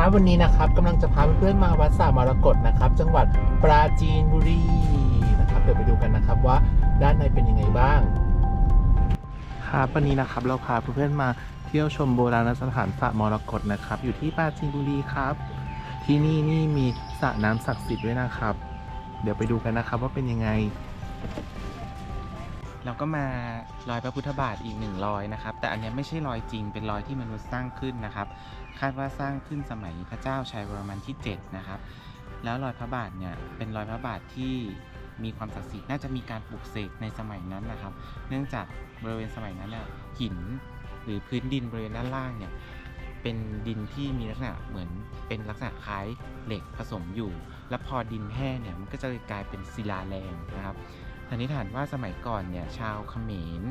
ครับวันนี้นะครับกำลังจะพาเพื่อนๆมาวัดสามรกตนะครับ จังหวัดปราจีนบุรีนะครับเดี๋ยวไปดูกันนะครับว่าด้านในเป็นยังไงบ้างครับวันนี้นะครับเราพาเพื่อนๆมาเที่ยวชมโบราณสถานสระมรกตนะครับ อยู่ที่ปราจีนบุรีครับ ที่นี่นี่มีสระน้ำศักดิ์สิทธิ์ด้วยนะครับ เดี๋ยวไปดูกันนะครับว่าเป็นยังไง เราก็มารอยพระพุทธบาทอีกหนึ่งรอยนะครับ แต่อันเนี้ยไม่ใช่รอยจริง เป็นรอยที่มนุษย์สร้างขึ้นนะครับ คาดว่าสร้างขึ้นสมัยพระเจ้าชัยวรมันที่ 7 นะครับ แล้วรอยพระบาทเนี่ยเป็นรอยพระบาทที่มีความศักดิ์สิทธิ์น่าจะมีการปลูกเสกในสมัยนั้นนะครับ เนื่องจากบริเวณสมัยนั้นน่ะหินหรือพื้นดินบริเวณด้านล่างเนี่ยเป็นดินที่มีลักษณะเหมือนเป็นลักษณะคล้ายเหล็กผสมอยู่ แล้วพอดินแห้งเนี่ยมันก็จะกลายเป็นศิลาแรงนะครับ สันนิษฐานว่าสมัยก่อนเนี่ยชาวเขมร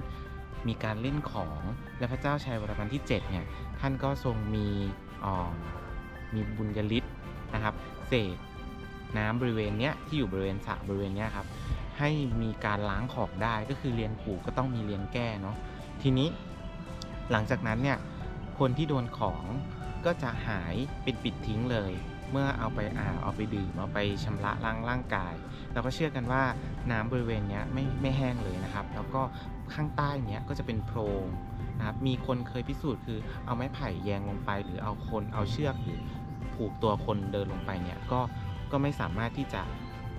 มีการเล่นของและพระเจ้าชัยวรมันที่7เนี่ยท่านก็ทรงมีอ่อมีบุญยฤทธิ์นะครับเสกน้ำบริเวณเนี้ยที่อยู่บริเวณสระบริเวณเนี้ยครับให้มีการล้างของได้ก็คือเรียนผูกก็ต้องมีเรียนแก้เนาะทีนี้หลังจากนั้นเนี่ยคนที่โดนของก็จะหายเป็นปิดทิ้งเลย เมื่อเอาไปอาบเอาไปดื่มเอาไปชำระล้างร่างกาย เราก็เชื่อกันว่าน้ำบริเวณนี้ไม่ไม่แห้งเลยนะครับ แล้วก็ข้างใต้เนี้ยก็จะเป็นโพรงนะครับมีคนเคยพิสูจน์คือเอาไม้ไผ่แยงลงไป หรือเอาคนเอาเชือกหรือผูกตัวคนเดินลงไปเนี่ยก็ก็ไม่สามารถที่จะ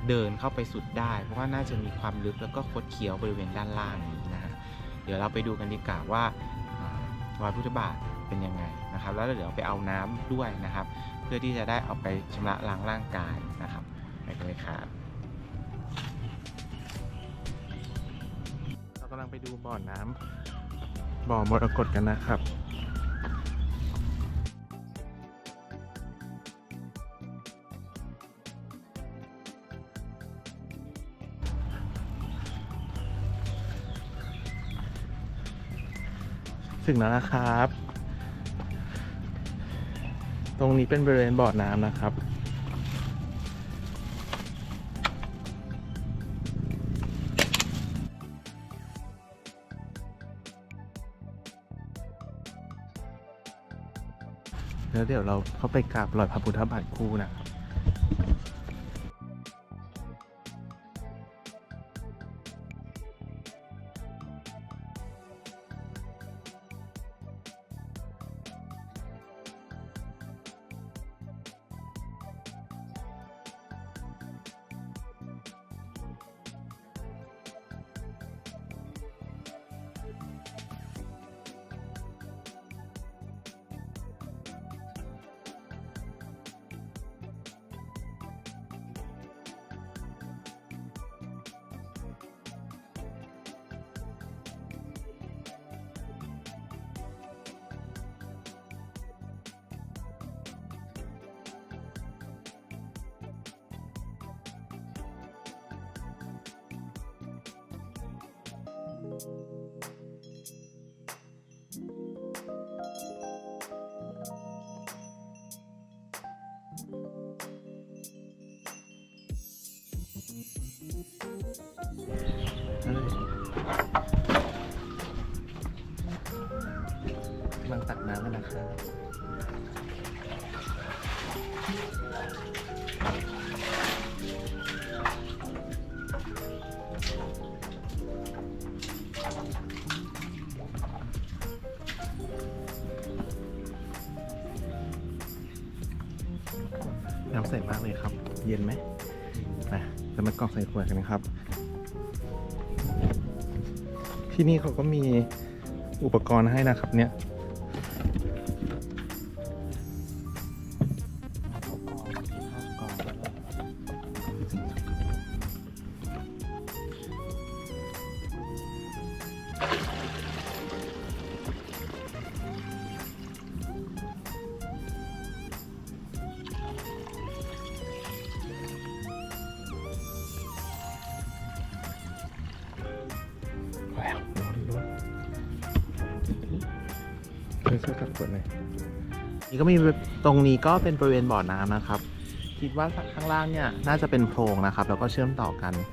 เดินเข้าไปสุดได้ เพราะว่าน่าจะมีความลึกแล้วก็คดเคี้ยวบริเวณด้านล่างนี้นะฮะเดี๋ยวเราไปดูกันดีกว่าว่าอ่ารอยพุทธบาท เป็นยังไงนะครับ แล้วเดี๋ยวไปเอาน้ำด้วยนะครับ เพื่อที่จะได้เอาไปชำระล้างร่างกายนะครับไปกันเลยครับเรากำลังไปดูบ่อน้ำบ่อมรกตกันนะครับถึงแล้วนะครับ ตรงนี้เป็นบริเวณบ่อน้ำนะครับ แล้วเดี๋ยวเราเข้าไปกราบรอยพระพุทธบาทคู่นะครับ ตักน้ำกันนะครับน้ำใสมากเลยครับ เย็นไหมนะจะมากรอกใส่ขวดกันนะครับ ที่นี่เขาก็มีอุปกรณ์ให้นะครับเนี่ย ช่วยช่วยกัดกดหน่อยนี่ก็มีตรงนี้ก็เป็นบริเวณบ่อน้ำนะครับ คิดว่าข้างล่างเนี่ยน่าจะเป็นโพรงนะครับ แล้วก็เชื่อมต่อกันนี่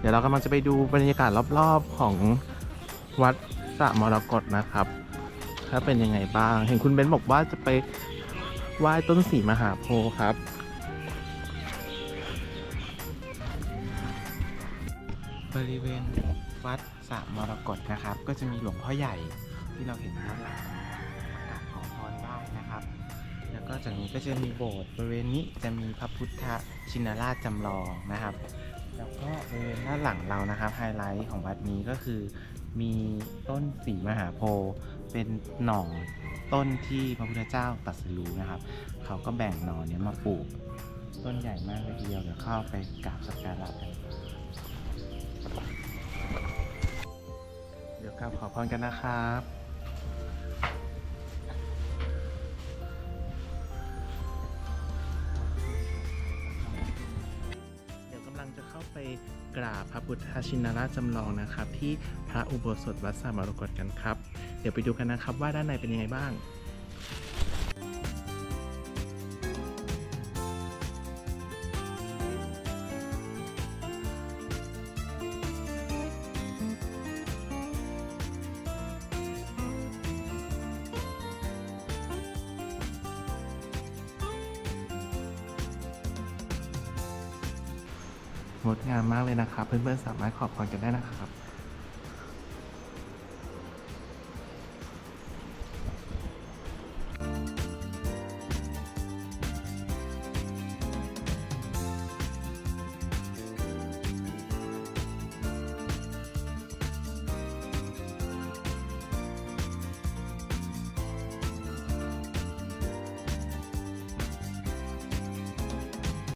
เดี๋ยวเรากำลังจะไปดูบรรยากาศรอบๆของวัดสระมรกตนะครับ ถ้าเป็นยังไงบ้าง เห็นคุณเบนบอกว่าจะไปไหว้ต้นสีมหาโพธิ์ครับ บริเวณวัดสระมรกตนะครับ ก็จะมีหลวงพ่อใหญ่ที่เราเห็นด้านหลังกราบขอพรได้นะครับ แล้วก็จากนี้ก็จะมีโบสถ์บริเวณนี้จะมีพระพุทธชินราชจำลองนะครับ แล้วก็บริเวณด้านหลังเรานะครับไฮไลท์ของวัดนี้ก็คือ มีต้นสีมหาโพธิ์เป็นหน่อต้นที่พระพุทธเจ้าตรัสรู้นะครับ เขาก็แบ่งหน่อเนี้ยมาปลูก ต้นใหญ่มากเลยทีเดียวเดี๋ยวเข้าไปกราบสักการะกันเดี๋ยวกราบขอพรกันนะครับ กราบพระพุทธชินราชจำลองนะครับ ที่พระอุโบสถวัดสามรกตกันครับ เดี๋ยวไปดูกันนะครับว่าด้านในเป็นยังไงบ้าง งดงามมากเลยนะครับ เพื่อนๆสามารถขอบพรกันได้นะครับ